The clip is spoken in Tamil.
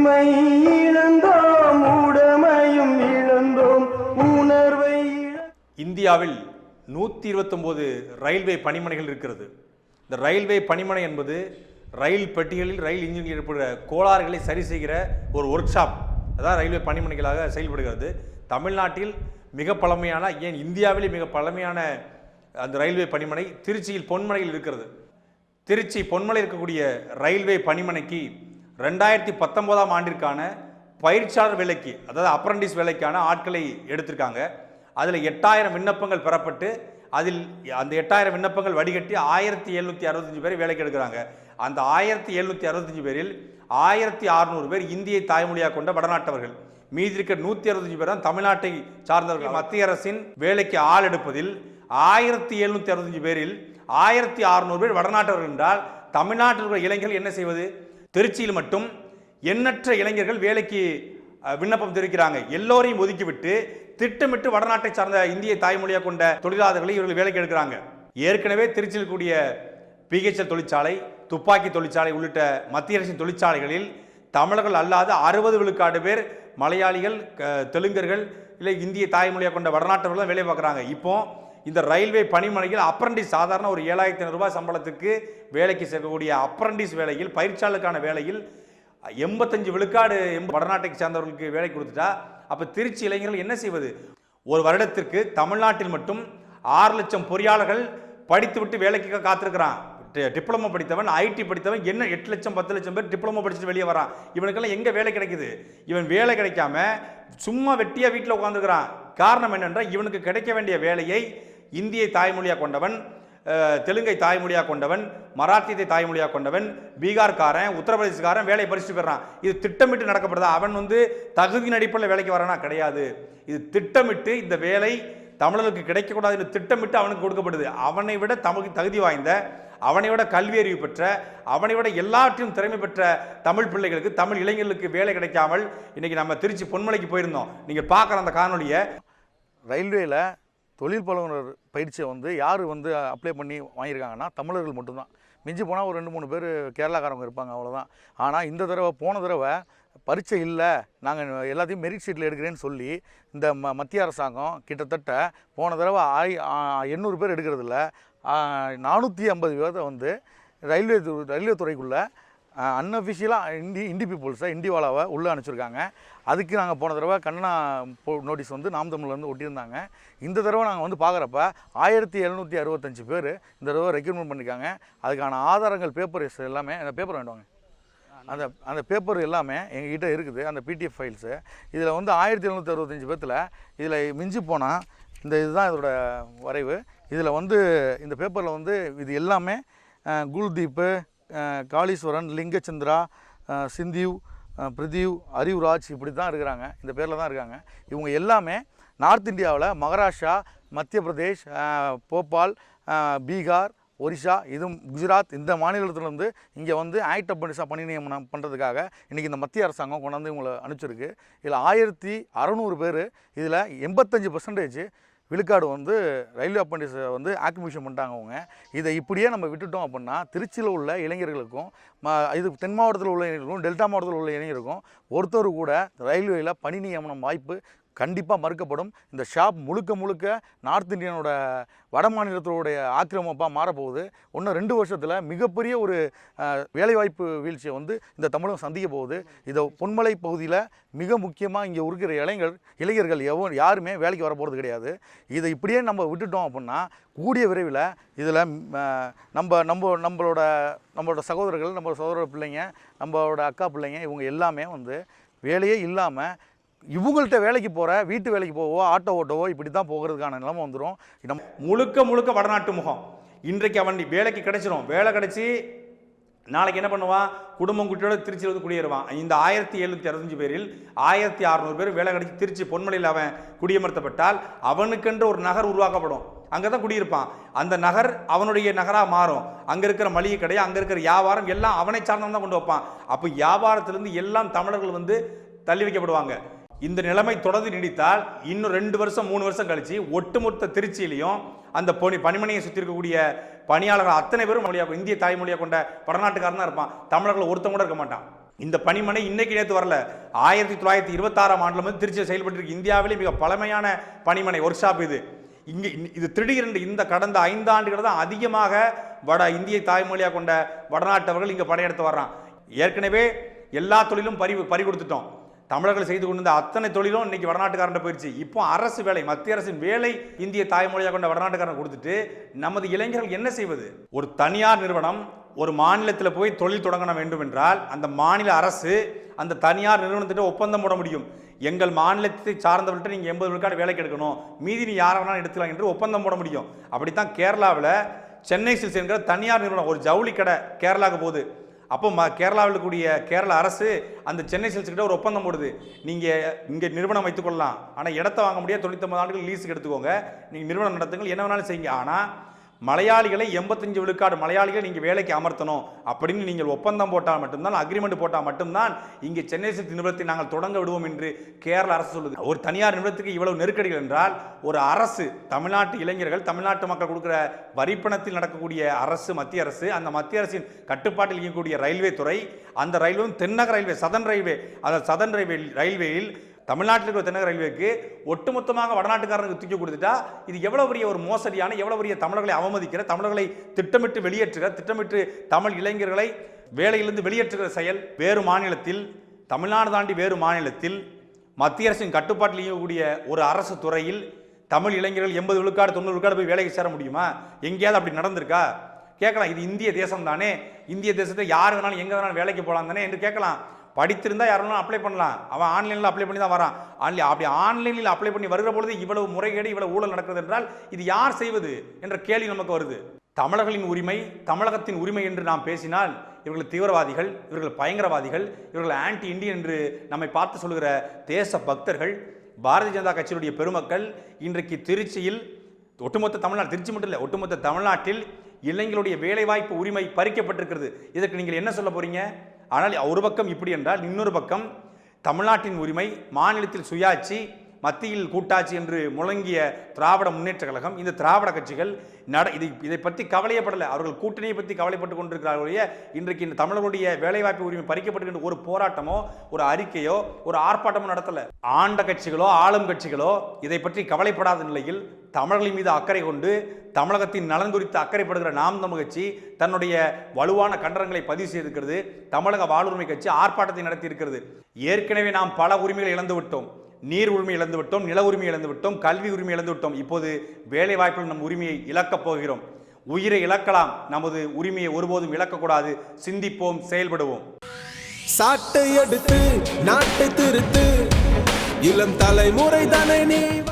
உரிமை இழந்தோம் உடமையும் இழந்தோம் உணர்வை இந்தியாவில் நூற்றி இருபத்தொம்போது ரயில்வே பணிமனைகள் இருக்கிறது. இந்த ரயில்வே பணிமனை என்பது ரயில் பெட்டிகளில் ரயில் இன்ஜினில் ஏற்படுகிற கோளாறுகளை சரி செய்கிற ஒரு ஒர்க் ஷாப் அதான் ரயில்வே பணிமனைகளாக செயல்படுகிறது. தமிழ்நாட்டில் மிக பழமையான ஏன் இந்தியாவிலே மிக பழமையான அந்த ரயில்வே பணிமனை திருச்சியில் பொன்மனையில் இருக்கிறது. திருச்சி பொன்மலை இருக்கக்கூடிய ரயில்வே பணிமனைக்கு ரெண்டாயிரத்தி பத்தொம்போதாம் ஆண்டிற்கான பயிற்சியாளர் வேலைக்கு அதாவது அப்ரண்டிஸ் வேலைக்கான ஆட்களை எடுத்திருக்காங்க. அதில் எட்டாயிரம் விண்ணப்பங்கள் பெறப்பட்டு அதில் அந்த எட்டாயிரம் விண்ணப்பங்கள் வடிகட்டி ஆயிரத்தி எழுநூற்றி அறுபத்தஞ்சு பேர் வேலைக்கு எடுக்கிறாங்க. அந்த ஆயிரத்தி எழுநூற்றி அறுபத்தஞ்சு பேரில் ஆயிரத்தி அறுநூறு பேர் இந்தியை தாய்மொழியாக கொண்ட வடநாட்டவர்கள். மீதி இருக்க நூற்றி அறுபத்தஞ்சு பேர் தான் தமிழ்நாட்டை சார்ந்தவர்கள். மத்திய அரசின் வேலைக்கு ஆள் எடுப்பதில் ஆயிரத்தி எழுநூற்றி அறுபத்தஞ்சு பேரில் ஆயிரத்தி அறுநூறு பேர் வடநாட்டவர்கள் என்றால் தமிழ்நாட்டில் உள்ள இளைஞர்கள் என்ன செய்வது? திருச்சியில் மட்டும் எண்ணற்ற இளைஞர்கள் வேலைக்கு விண்ணப்பம் தெரிவிக்கிறாங்க. எல்லோரையும் ஒதுக்கிவிட்டு திட்டமிட்டு வடநாட்டை சார்ந்த இந்திய தாய்மொழியாக கொண்ட தொழிலாளர்களை இவர்கள் வேலைக்கு எடுக்கிறாங்க. ஏற்கனவே திருச்சியில் கூடிய பிஹெச்எல் தொழிற்சாலை துப்பாக்கி தொழிற்சாலை உள்ளிட்ட மத்திய அரசின் தொழிற்சாலைகளில் தமிழர்கள் அல்லாத அறுபது விழுக்காடு பேர் மலையாளிகள் க- தெலுங்கர்கள் இல்லை இந்திய தாய்மொழியாக கொண்ட வடநாட்டவர்கள் தான் வேலை பார்க்குறாங்க. இப்போ இந்த ரயில்வே பணிமனையில் அப்ரண்டிஸ் சாதாரண ஒரு ஏழாயிரத்தி ரூபாய் சம்பளத்துக்கு வேலைக்கு சேர்க்கக்கூடிய அப்ரண்டிஸ் வேலையில் பயிற்சியாளருக்கான வேலையில் எண்பத்தஞ்சு விழுக்காடு எம்ப- வடநாட்டை சேர்ந்தவர்களுக்கு வேலை கொடுத்துட்டா அப்போ திருச்சி இளைஞர்கள் என்ன செய்வது? ஒரு வருடத்திற்கு தமிழ்நாட்டில் மட்டும் ஆறு லட்சம் பொறியாளர்கள் படித்துவிட்டு வேலைக்கு காத்திருக்கிறான். டிப்ளமோ படித்தவன் ஐடி படித்தவன் என்ன எட்டு லட்சம் பத்து லட்சம் பேர் டிப்ளமோ படிச்சுட்டு வெளியே வரான். இவனுக்கெல்லாம் எங்கே வேலை கிடைக்குது? இவன் வேலை கிடைக்காம சும்மா வெட்டியாக வீட்டில் உட்காந்துருக்கிறான் காரணம் என்னென்றால் இவனுக்கு கிடைக்க வேண்டிய வேலையை இந்தியை தாய்மொழியாக கொண்டவன் தெலுங்கை தாய்மொழியாக கொண்டவன் மராத்தியத்தை தாய்மொழியாக கொண்டவன் பீகார்காரன் உத்தரப்பிரதேசக்காரன் வேலையை பறிச்சுட்டு போயிடுறான். இது திட்டமிட்டு நடக்கப்படுதா அவன் வந்து தகுதியின் அடிப்படையில் வேலைக்கு வரானா? கிடையாது. இது திட்டமிட்டு இந்த வேலை தமிழர்களுக்கு கிடைக்கக்கூடாது என்று திட்டமிட்டு அவனுக்கு கொடுக்கப்படுது. அவனை விட தமக்கு தகுதி வாய்ந்த அவனை விட கல்வி அறிவு பெற்ற அவனை விட எல்லாற்றையும் திறமை பெற்ற தமிழ் பிள்ளைகளுக்கு தமிழ் இளைஞர்களுக்கு வேலை கிடைக்காமல் இன்றைக்கி நம்ம திருச்சி பொன்மலைக்கு போயிருந்தோம். நீங்கள் பார்க்குற அந்த காணொலியை ரயில்வேயில் தொழில் பழகுனர் பயிற்சியை வந்து யார் வந்து அப்ளை பண்ணி வாங்கியிருக்காங்கன்னா தமிழர்கள் மட்டும்தான். மிஞ்சி போனால் ஒரு ரெண்டு மூணு பேர் கேரளாக்காரவங்க இருப்பாங்க அவ்வளோதான் ஆனால் இந்த தடவை போன தடவை பரீட்சை இல்லை நாங்கள் எல்லாத்தையும் மெரிட் ஷீட்டில் எடுக்கிறேன்னு சொல்லி இந்த ம மத்திய அரசாங்கம் கிட்டத்தட்ட போன தடவை ஆய் ஆ- எண்ணூறு பேர் எடுக்கிறதில்ல நானூற்றி ஐம்பது பேர்த்தை வந்து ரயில்வே ரயில்வே துறைக்குள்ளே அன்அஃபிஷியலாக இண்டி இண்டி பீப்புள்ஸை இண்டிவாலாவை உள்ளே அனுப்பிச்சிருக்காங்க. அதுக்கு நாங்கள் போன தடவை கண்ணா நோட்டீஸ் வந்து நாம் தமிழ்லேருந்து ஒட்டியிருந்தாங்க. இந்த தடவை நாங்கள் வந்து பார்க்குறப்ப ஆயிரத்தி எழுநூற்றி அறுபத்தஞ்சு பேர் இந்த தடவை ரெக்ரூட்மெண்ட் பண்ணியிருக்காங்க அதுக்கான ஆதாரங்கள் பேப்பர்ஸ் எல்லாமே அந்த பேப்பர் வேண்டுவாங்க அந்த அந்த பேப்பர் எல்லாமே எங்ககிட்ட இருக்குது. அந்த பிடிஎஃப் ஃபைல்ஸு இதில் வந்து ஆயிரத்தி எழுநூற்றி அறுபத்தஞ்சு பேர்த்தில் இதில் மிஞ்சி போனால் இந்த இதுதான் இதோட வரைவு. இதில் வந்து இந்த பேப்பரில் வந்து இது எல்லாமே குல்தீப்பு காளீஸ்வரன் லிங்கச்சந்திரா சிந்தியூ பிரதீவ் அறிவுராஜ் இப்படி தான் இருக்கிறாங்க. இந்த பேரில் தான் இருக்காங்க. இவங்க எல்லாமே நார்த் இந்தியாவில் மகாராஷ்டிரா மத்திய பிரதேஷ் போபால் பீகார் ஒரிஷா இதுவும் குஜராத் இந்த மாநிலத்திலேருந்து இங்கே வந்து ஆக்ட் அப்ரண்டிஸாக பணி நியமனம் பண்ணுறதுக்காக இன்றைக்கி இந்த மத்திய அரசாங்கம் கொண்டாந்து இவங்களை அனுப்பிச்சிருக்கு. இதில் ஆயிரத்தி அறநூறு பேர் இதில் எண்பத்தஞ்சு பர்சன்டேஜ் விழுக்காடு வந்து ரயில்வே அப்பண்டிஸை வந்து ஆக்குமிஷன் பண்ணிட்டாங்க அவங்க. இதை இப்படியே நம்ம விட்டுட்டோம் அப்படின்னா திருச்சியில் உள்ள இளைஞர்களுக்கும் ம இது தென் மாவட்டத்தில் உள்ள இளைஞர்களுக்கும் டெல்டா மாவட்டத்தில் உள்ள இளைஞருக்கும் ஒருத்தர் கூட ரயில்வேயில் பணி நியமனம் வாய்ப்பு கண்டிப்பாக மறுக்கப்படும். இந்த ஷாப் முழுக்க முழுக்க நார்த் இந்தியனோட வட மாநிலத்தோடைய ஆக்கிரமிப்பாக மாறப்போகுது. இன்னும் ரெண்டு வருஷத்தில் மிகப்பெரிய ஒரு வேலைவாய்ப்பு வீழ்ச்சியை வந்து இந்த தமிழகம் சந்திக்க போகுது. இதை பொன்மலை பகுதியில் மிக முக்கியமாக இங்கே இருக்கிற இளைஞர் இளைஞர்கள் எவ்வளோ யாருமே வேலைக்கு வர போகிறது கிடையாது. இதை இப்படியே நம்ம விட்டுட்டோம் அப்படின்னா கூடிய விரைவில் இதில் நம்ம நம்ம நம்மளோட நம்மளோட சகோதரர்கள் நம்ம சகோதர பிள்ளைங்க நம்மளோட அக்கா பிள்ளைங்க இவங்க எல்லாமே வந்து வேலையே இல்லாமல் இவங்கள்ட்ட வேலைக்கு போகிற வீட்டு வேலைக்கு போவோ ஆட்டோ ஓட்டவோ இப்படி தான் போகிறதுக்கான நிலைமை வந்துடும் நம்ம முழுக்க முழுக்க வடநாட்டு முகம். இன்றைக்கு அவன் வேலைக்கு கிடைச்சிரும். வேலை கிடைச்சி நாளைக்கு என்ன பண்ணுவான்? குடும்பம் குட்டியோட திருச்சியில் வந்து குடியேறுவான். இந்த ஆயிரத்தி எழுநூற்றி அறுபத்தஞ்சு பேரில் ஆயிரத்தி அறநூறு பேர் வேலை கிடைச்சி திருச்சி பொன்மலையில் அவன் குடியமர்த்தப்பட்டால் அவனுக்கென்று ஒரு நகர் உருவாக்கப்படும். அங்கே தான் குடியிருப்பான். அந்த நகர் அவனுடைய நகராக மாறும். அங்கே இருக்கிற மளிகை கடை அங்கே இருக்கிற வியாபாரம் எல்லாம் அவனை சார்ந்தவன் தான் கொண்டு வைப்பான். அப்போ வியாபாரத்திலேருந்து எல்லாம் தமிழர்கள் வந்து தள்ளி வைக்கப்படுவாங்க. இந்த நிலைமை தொடர்ந்து நீடித்தால் இன்னும் ரெண்டு வருஷம் மூணு வருஷம் கழிச்சு ஒட்டுமொத்த திருச்சியிலையும் அந்த பணி பணிமனையை சுற்றி இருக்கக்கூடிய பணியாளர்கள் அத்தனை பேரும் மொழியாக இந்திய தாய்மொழியாக கொண்ட வடநாட்டுக்காரன் தான் இருப்பான். தமிழர்கள் ஒருத்தம் கூட இருக்க மாட்டான். இந்த பணிமனை இன்னைக்கு நேற்று வரல. ஆயிரத்தி தொள்ளாயிரத்தி இருபத்தாறாம் ஆண்டுல வந்து திருச்சியில் செயல்பட்டு இருக்கு இந்தியாவிலே மிக பழமையான பணிமனை ஒர்க் ஷாப் இது. இங்கே இது திடீரென்று இந்த கடந்த ஐந்தாண்டுகள் தான் அதிகமாக வட இந்திய தாய்மொழியாக கொண்ட வடநாட்டவர்கள் இங்கே படையெடுத்து வர்றான். ஏற்கனவே எல்லா தொழிலும் பறி பறி கொடுத்துட்டோம் தமிழர்கள் செய்து கொண்டிருந்த அத்தனை தொழிலும் இன்னைக்கு வடநாட்டுக்காரன் போயிடுச்சு இப்போ அரசு வேலை மத்திய அரசின் வேலை இந்திய தாய்மொழியாக கொண்ட வடநாட்டுக்காரன் கொடுத்துட்டு நமது இளைஞர்கள் என்ன செய்வது? ஒரு தனியார் நிறுவனம் ஒரு மாநிலத்தில் போய் தொழில் தொடங்க வேண்டும் என்றால் அந்த மாநில அரசு அந்த தனியார் நிறுவனத்திட்ட ஒப்பந்தம் போட முடியும். எங்கள் மாநிலத்தை சார்ந்தவர்கிட்ட நீங்கள் எண்பது விழுக்காடு வேலைக்கு எடுக்கணும். மீதி நீ யாரை வேணாலும் எடுத்துக்கலாம் என்று ஒப்பந்தம் போட முடியும். அப்படித்தான் கேரளாவில் சென்னை சில்ஸ் என்கிற தனியார் நிறுவனம் ஒரு ஜவுளி கடை கேரளாவுக்கு போகுது. அப்போ ம கேரளாவில் கூடிய கேரள அரசு அந்த சென்னை சில்ஸ் கிட்ட ஒரு ஒப்பந்தம் போடுது. நீங்கள் இங்கே நிறுவனம் வைத்துக்கொள்ளலாம் ஆனால் இடத்த வாங்க முடியாது. தொண்ணூத்தொம்பது ஆண்டுகள் லீஸுக்கு எடுத்துக்கோங்க. நீங்கள் நிறுவனம் நடத்துங்கள். என்ன வேணாலும் செய்யுங்க. ஆனால் மலையாளிகளை எண்பத்தஞ்சு விழுக்காடு மலையாளிகளை நீங்கள் வேலைக்கு அமர்த்தணும் அப்படின்னு நீங்கள் ஒப்பந்தம் போட்டால் மட்டும்தான் அக்ரிமெண்ட் போட்டால் மட்டும்தான் இங்கே சென்னை சில்க் நிறுவனத்தை நாங்கள் தொடங்க விடுவோம் என்று கேரள அரசு சொல்லுது. ஒரு தனியார் நிறுவனத்துக்கு இவ்வளவு நெருக்கடிகள் என்றால் ஒரு அரசு தமிழ்நாட்டு இளைஞர்கள் தமிழ்நாட்டு மக்கள் கொடுக்குற வரிப்பணத்தில் நடக்கக்கூடிய அரசு மத்திய அரசு அந்த மத்திய அரசின் கட்டுப்பாட்டில் இயங்கக்கூடிய ரயில்வே துறை அந்த ரயில்வே தென்னக ரயில்வே சதன் ரயில்வே அந்த சதன் ரயில்வே ரயில்வேயில் தமிழ்நாட்டில் இருக்கிற தென்னக ரயில்வேக்கு ஒட்டுமொத்தமாக வடநாட்டுக்காரனுக்கு தூக்கி கொடுத்துட்டா இது எவ்வளோ பெரிய ஒரு மோசடியான எவ்வளோ பெரிய தமிழர்களை அவமதிக்கிற தமிழர்களை திட்டமிட்டு வெளியேற்றுகிற திட்டமிட்டு தமிழ் இளைஞர்களை வேலையிலிருந்து வெளியேற்றுகிற செயல் வேறு மாநிலத்தில் தமிழ்நாடு தாண்டி வேறு மாநிலத்தில் மத்திய அரசின் கட்டுப்பாட்டில் இயங்கக்கூடிய ஒரு அரசு துறையில் தமிழ் இளைஞர்கள் எண்பது விழுக்காடு தொண்ணூறு விழுக்காடு போய் வேலைக்கு சேர முடியுமா? எங்கேயாவது அப்படி நடந்திருக்கா? கேட்கலாம். இது இந்திய தேசம் தானே இந்திய தேசத்தை யார் வேணாலும் எங்கே வேணாலும் வேலைக்கு போகலாம் தானே என்று கேட்கலாம். படித்திருந்தா யார் வேணாலும் அப்ளை பண்ணலாம். அவன் ஆன்லைனில் அப்ளை பண்ணி தான் வரான். ஆன்லைன் அப்படி ஆன்லைனில் அப்ளை பண்ணி வருகிற பொழுது இவ்வளவு முறைகேடு இவ்வளவு ஊழல் நடக்கிறது என்றால் இது யார் செய்வது என்ற கேள்வி நமக்கு வருது. தமிழர்களின் உரிமை தமிழகத்தின் உரிமை என்று நாம் பேசினால் இவர்கள் தீவிரவாதிகள் இவர்கள் பயங்கரவாதிகள் இவர்கள் ஆன்டி இண்டியன் என்று நம்மை பார்த்து சொல்கிற தேச பக்தர்கள் பாரதிய ஜனதா கட்சியினுடைய பெருமக்கள் இன்றைக்கு திருச்சியில் ஒட்டுமொத்த தமிழ்நாடு திருச்சி மட்டும் இல்லை ஒட்டுமொத்த தமிழ்நாட்டில் இளைஞர்களுடைய வேலைவாய்ப்பு உரிமை பறிக்கப்பட்டிருக்கிறது. இதற்கு நீங்கள் என்ன சொல்ல போறீங்க? ஆனால் ஒரு பக்கம் இப்படி என்றால் இன்னொரு பக்கம் தமிழ்நாட்டின் உரிமை மாநிலத்தில் சுயாட்சி மத்தியில் கூட்டாட்சி என்று முழங்கிய திராவிட முன்னேற்ற கழகம் இந்த திராவிட கட்சிகள் நட இதை இதை பற்றி கவலையப்படலை. அவர்கள் கூட்டணியை பற்றி கவலைப்பட்டு கொண்டிருக்கிறார்களே இன்றைக்கு இந்த தமிழர்களுடைய வேலைவாய்ப்பு உரிமை பறிக்கப்படுகின்ற ஒரு போராட்டமோ ஒரு அறிக்கையோ ஒரு ஆர்ப்பாட்டமோ நடத்தலை. ஆண்ட கட்சிகளோ ஆளும் கட்சிகளோ இதை பற்றி கவலைப்படாத நிலையில் தமிழர்களின் மீது அக்கறை கொண்டு தமிழகத்தின் நலன் குறித்து அக்கறைப்படுகிற நாம் தமிழ் கட்சி தன்னுடைய வலுவான கண்டனங்களை பதிவு செய்திருக்கிறது. தமிழக வாழ்வுரிமை கட்சி ஆர்ப்பாட்டத்தை நடத்தியிருக்கிறது. ஏற்கனவே நாம் பல உரிமைகளை இழந்து விட்டோம். நீர் உரிமை இழந்து விட்டோம் நில உரிமை இழந்து விட்டோம் கல்வி உரிமை இழந்து விட்டோம். இப்போது வேலை வாய்ப்பில் நம் உரிமையை இழக்கப் போகிறோம். உயிரை இழக்கலாம். நமது உரிமையை ஒருபோதும் இழக்கக்கூடாது. சிந்திப்போம் செயல்படுவோம். சாட்டை எடுத்து நாட்டை திருத்து. இளம் தலைமுறை தானே நீ